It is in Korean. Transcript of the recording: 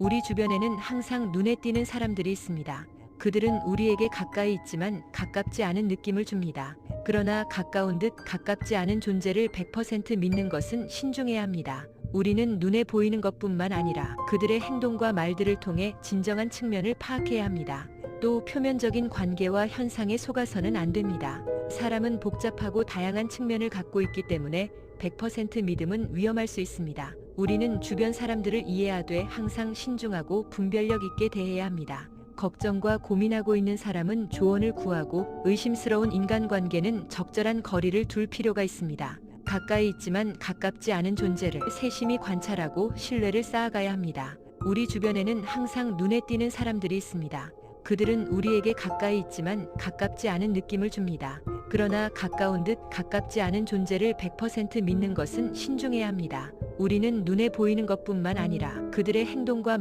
우리 주변에는 항상 눈에 띄는 사람들이 있습니다. 그들은 우리에게 가까이 있지만 가깝지 않은 느낌을 줍니다. 그러나 가까운 듯 가깝지 않은 존재를 100% 믿는 것은 신중해야 합니다. 우리는 눈에 보이는 것뿐만 아니라 그들의 행동과 말들을 통해 진정한 측면을 파악해야 합니다. 또 표면적인 관계와 현상에 속아서는 안 됩니다. 사람은 복잡하고 다양한 측면을 갖고 있기 때문에 100% 믿음은 위험할 수 있습니다. 우리는 주변 사람들을 이해하되 항상 신중하고 분별력 있게 대해야 합니다. 걱정과 고민하고 있는 사람은 조언을 구하고 의심스러운 인간관계는 적절한 거리를 둘 필요가 있습니다. 가까이 있지만 가깝지 않은 존재를 세심히 관찰하고 신뢰를 쌓아가야 합니다. 우리 주변에는 항상 눈에 띄는 사람들이 있습니다. 그들은 우리에게 가까이 있지만 가깝지 않은 느낌을 줍니다. 그러나 가까운 듯 가깝지 않은 존재를 100% 믿는 것은 신중해야 합니다. 우리는 눈에 보이는 것뿐만 아니라 그들의 행동과